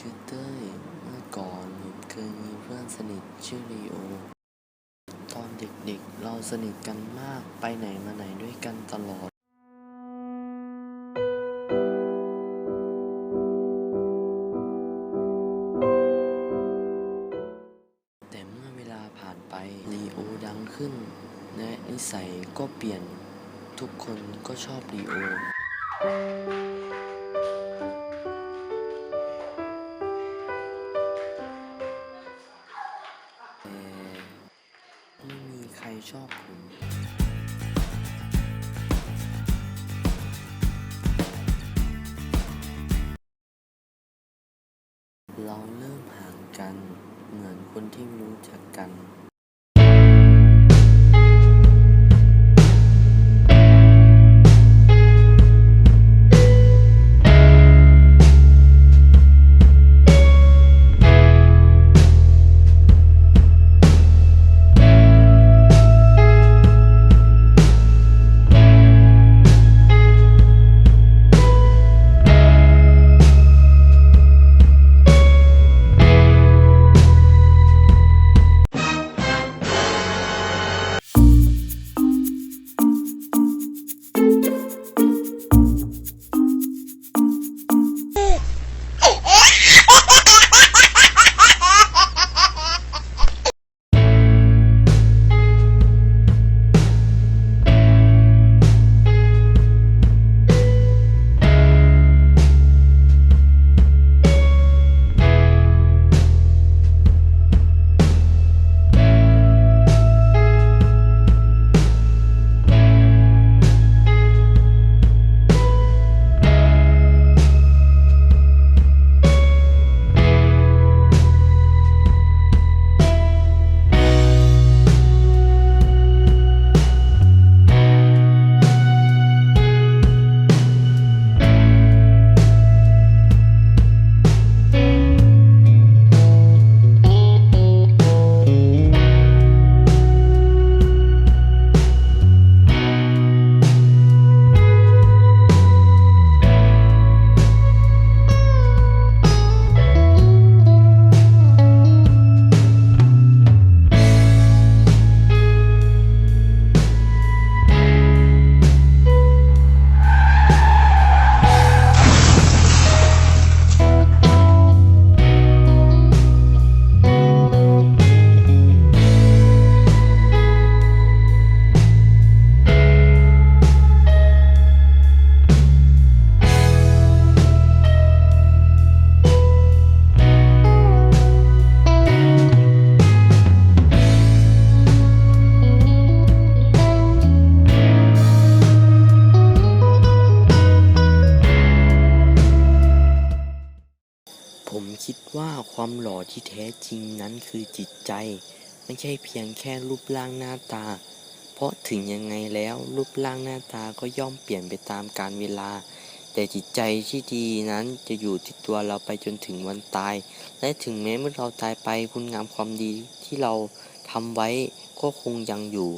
ชื่อเต้ยเมื่อก่อนผมเคยมีเพื่อนสนิทชื่อลีโอ ตอนเด็กๆเราสนิทกันมากไปไหนมาไหนด้วยกันตลอดแต่เมื่อเวลาผ่านไปลีโอดังขึ้น และนิสัยก็เปลี่ยนทุกคนก็ชอบลีโอ รชอบคุณเราเริ่มห่างกัน เหมือนคนที่รู้จักกัน ว่าความหล่อที่แท้จริงนั้นคือจิตใจ ไม่ใช่เพียงแค่รูปร่างหน้าตา เพราะถึงยังไงแล้วรูปร่างหน้าตาก็ย่อมเปลี่ยนไปตามกาลเวลา แต่จิตใจที่ดีนั้นจะอยู่ที่ตัวเราไปจนถึงวันตาย และถึงแม้เมื่อเราตายไปคุณงามความดีที่เราทำไว้ก็คงยังอยู่